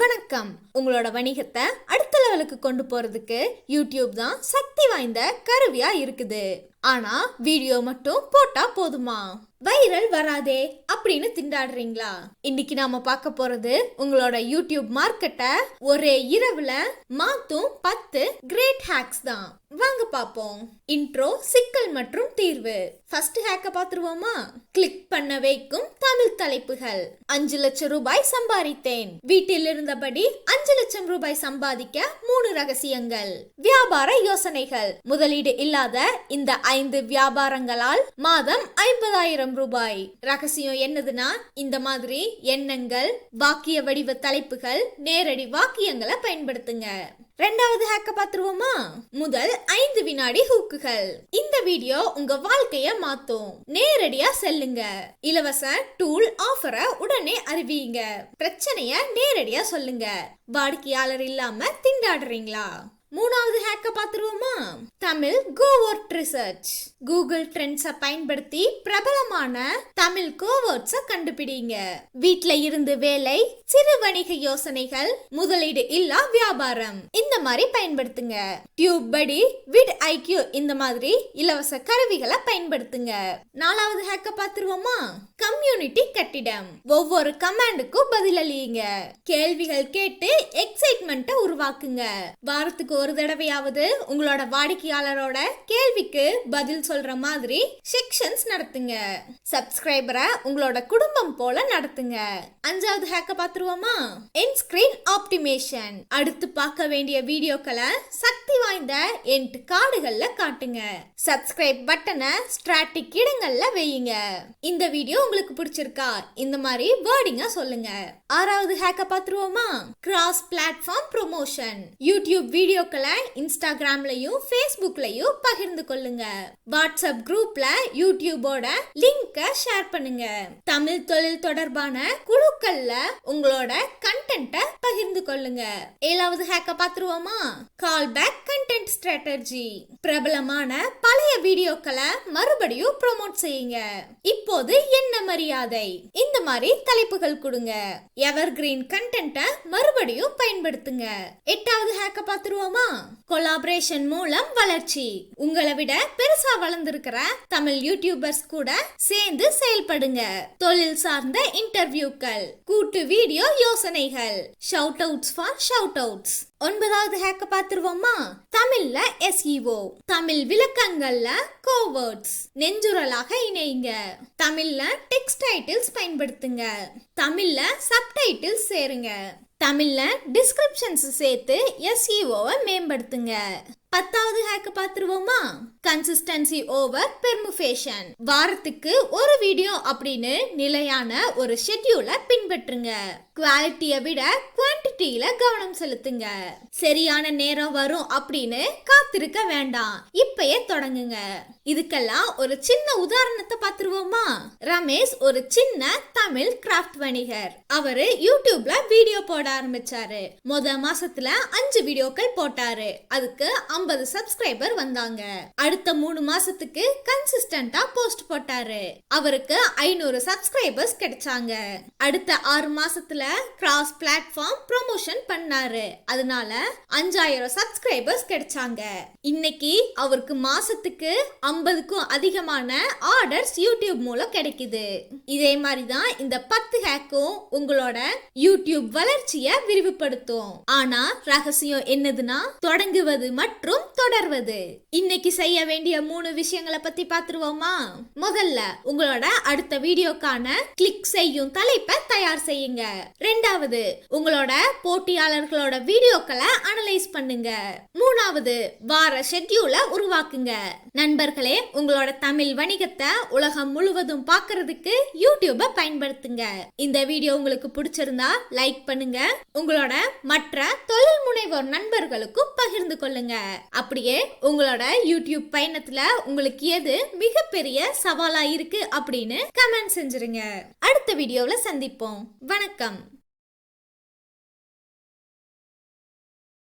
வணக்கம். உங்களோட வணிகத்தை அடுத்த லெவலுக்கு கொண்டு போறதுக்கு யூடியூப் தான் சக்தி வாய்ந்த கருவியா இருக்குது. ஆனா வீடியோ மட்டும் போட்டா போதுமா? வைரல் வராதே அப்படின்னு திண்டாடுறீங்களா? இன்னைக்கு நாம பார்க்க போறது உங்களோட யூடியூப் மார்க்கெட்டை ஒரே இரவுல மாத்தும் பத்து கிரேட் ஹேக்ஸ் தான். வாங்க பாப்போம் இன்ட்ரோ சிக்கல் மற்றும் தீர்வு. ஃபர்ஸ்ட் ஹேக்க பாத்துருவோமா கிளிக் பண்ண வைக்கும் தமிழ் தலைப்புகள். அஞ்சு லட்சம் ரூபாய் சம்பாதித்தேன். வீட்டில் இருந்தபடி அஞ்சு லட்சம் ரூபாய் சம்பாதிக்க மூணு ரகசியங்கள். வியாபார யோசனைகள். முதலீடு இல்லாத இந்த ஐந்து வியாபாரங்களால் மாதம் ஐம்பதாயிரம் ரூபாய். ரகசியம் என்னதுன்னா இந்த மாதிரி எண்ணங்கள் வாக்கிய வடிவ தலைப்புகள் நேரடி வாக்கியங்களை பயன்படுத்துங்க. ரெண்டாவது ஹேக்க பாத்துருவோமா முதல் ஐந்து வினாடி ஹூக்குகள். இந்த வீடியோ உங்க வாழ்க்கைய மாத்தும். நேரடியா செல்லுங்க. இலவச டூல் ஆஃபரை உடனே அறிவியுங்க பிரச்சனைய நேரடியா சொல்லுங்க. வாடிக்கையாளர் இல்லாம திண்டாடுறீங்களா? மூணாவது ஹேக்க பாத்துருவோமா தமிழ் கோவர்ட் ரிசர்ச் கூகுள் ட்ரெண்ட்ஸை பயன்படுத்தி பிரபலமான தமிழ் கோவர்ட்ஸை கண்டுபிடிங்க. வீட்ல இருந்து வேலை சிறு வணிக யோசனைகள் முதலீடு இல்லா வியாபாரம். இந்த மாதிரி பயன்படுத்துங்க. டியூப் படி விட் ஐக்யூ இந்த மாதிரி இலவச கருவிகளை பயன்படுத்துங்க. நாலாவது ஹேக்க பாத்துருவோமா கம்யூனிட்டி கட்டிடம். ஒவ்வொரு கமாண்டுக்கும் பதிலளியுங்க. கேள்விகள் கேட்டு எக்ஸைட்மெண்ட்டை உருவாக்குங்க. வாரத்துக்கு ஒரு ஒரு தடவையாவது உங்களோட வாடிக்கையாளரோட கேள்விக்கு பதில் சொல்ற மாதிரி செக்ஷன்ஸ் நடத்துங்க. சப்ஸ்கிரைபரை உங்களோட குடும்பம் போல நடத்துங்க. அஞ்சாவது ஹேக்க பாத்துருவோமா என்ஸ்கிரீன் ஆப்டிமேஷன் அடுத்து பார்க்க வேண்டிய வீடியோக்களை சக்தி வாய்ந்த என்ட் கார்டுகள்ல காட்டுங்க. சப்ஸ்கிரைப் பட்டனை ஸ்ட்ராட்டிக் இடங்கள்ல வையுங்க. இந்த வீடியோ உங்களுக்கு பிடிச்சிருக்கா? இந்த மாதிரி வேர்டிங்கா சொல்லுங்க. ஆறாவது ஹேக்க பாத்துருவோமா கிராஸ் பிளாட்ஃபார்ம் ப்ரொமோஷன் யூடியூப் வீடியோக்கள் இன்ஸ்டாகிராம்லயும் ஃபேஸ்புக்லயும் பகிர்ந்து கொள்ளுங்க. வாட்ஸ்அப் குரூப்ல யூடியூபோட லிங்க ஷேர் பண்ணுங்க. தமிழ் தொழில் தொடர்பான குழுக்கள்ல உங்களோட கண்டென்ட்டை பகிர்ந்து கொள்ளுங்க. ஏழாவது ஹேக்க பாத்துருவோமா கால் பேக் கண்டென்ட் ஸ்ட்ராட்டஜி பிரபலமான பழைய வீடியோக்களை மறுபடியும் ப்ரோமோட் செய்யுங்க. இப்போது என்ன மரியாதை? இந்த மாதிரி தலைப்புகள் கொடுங்க. எவர் கிரீன் கண்டென்ட்டை மறுபடியும் பயன்படுத்துங்க. எட்டாவது ஹேக்க பாத்துருவோமா கொலாபரேஷன் மூலம் வளர்ச்சி. உங்களை விட பெருசா வளர்ந்திருக்கிற தமிழ் யூடியூபர்ஸ் கூட சேர்ந்து செயல்படுங்க. தொழில் சார்ந்த இன்டர்வியூக்கள் கூட்டு வீடியோ யோசனைகள் shout outs for shout outs ஒன்பதாவது ஹேக்க பாத்துருவோமா தமிழ்ல எஸ்இஓ தமிழ் விளக்கங்கள்ல கோவேர்ட்ஸ் நெஞ்சுரலாக இணையுங்க தமிழ்ல டெக்ஸ்ட் டைட்டில்ஸ் பயன்படுத்துங்க. தமிழ்ல சப்டைட்டில்ஸ் சேருங்க. தமிழ்ல டிஸ்கிரிப்ஷன்ஸ் சேர்த்து எஸ்இஓவை மேம்படுத்துங்க. பத்தாவது ஹேக்க பாத்துருவோமா கன்சிஸ்டன்சி ஓவர் பெர்முஃபேஷன் வாரத்துக்கு ஒரு வீடியோ அப்படின்னு நிலையான ஒரு ஷெட்யூலை பின்பற்றுங்க. குவாலிட்டியை விட குவான்டிட்டியில கவனம் செலுத்துங்க. சரியான நேரம் வரும் அப்படின்னு காத்திருக்க வேண்டாம். இப்பயே தொடங்குங்க. இதுக்கெல்லாம் ஒரு சின்ன உதாரணத்தை பார்த்துருவோமா? ரமேஷ் ஒரு சின்ன தமிழ் கிராஃப்ட் வணிகர். அவரு யூடியூப்ல வீடியோ போட ஆரம்பிச்சாரு. முத மாசத்துல அஞ்சு வீடியோக்கள் போட்டாரு. அதுக்கு ஐம்பது சப்ஸ்கிரைபர் வந்தாங்க. அடுத்த மூணு மாசத்துக்கு கன்சிஸ்டன்டா போஸ்ட் போட்டாரு. அவருக்கு ஐநூறு சப்ஸ்கிரைபர்ஸ் கிடைச்சாங்க. அடுத்த ஆறு மாசத்துல கிராஸ் பிளாட்ஃபார்ம் ப்ரொமோஷன் பண்ணாரு. அதனால அஞ்சாயிரம் சப்ஸ்கிரைபர்ஸ் கிடைச்சாங்க. இன்னைக்கு அவருக்கு மாசத்துக்கு ஐம்பதுக்கும் அதிகமான ஆர்டர்ஸ் யூடியூப் மூலம் கிடைக்குது. இதே மாதிரி தான் இந்த பத்து ஹேக்கும் உங்களோட யூடியூப் வளர்ச்சியை விரிவுபடுத்தும். ஆனா ரகசியம் என்னதுன்னா தொடங்குவது மற்றும் தொடர்வது. இன்னைக்கு செய்ய வேண்டிய மூணு விஷயங்களை பத்தி பாத்துருவோமா? முதல்ல உங்களோட அடுத்த வீடியோக்கான கிளிக் செய்யும் தலைப்பை தயார் செய்யுங்க. ரெண்டாவது உங்களோட போட்டியாளர்களோட வீடியோக்களை அனலைஸ் பண்ணுங்க. மூணாவது வார ஷெட்யூலை உருவாக்குங்க. நண்பர்களே உங்களோட தமிழ் வணிகத்தை உலகம் முழுவதும் பாக்குறதுக்கு யூடியூபை பயன்படுத்துங்க. இந்த வீடியோ உங்களுக்கு பிடிச்சிருந்தா லைக் பண்ணுங்க. உங்களோட மற்ற தொழில் முனைவோர் நண்பர்களுக்கும் பகிர்ந்து கொள்ளுங்க. அப்படியே உங்களோட யூடியூப் பயணத்துல உங்களுக்கு எது மிகப்பெரிய சவாலா இருக்கு அப்படின்னு கமெண்ட் செஞ்சிருங்க. அடுத்த வீடியோவில் சந்திப்போம். வணக்கம்.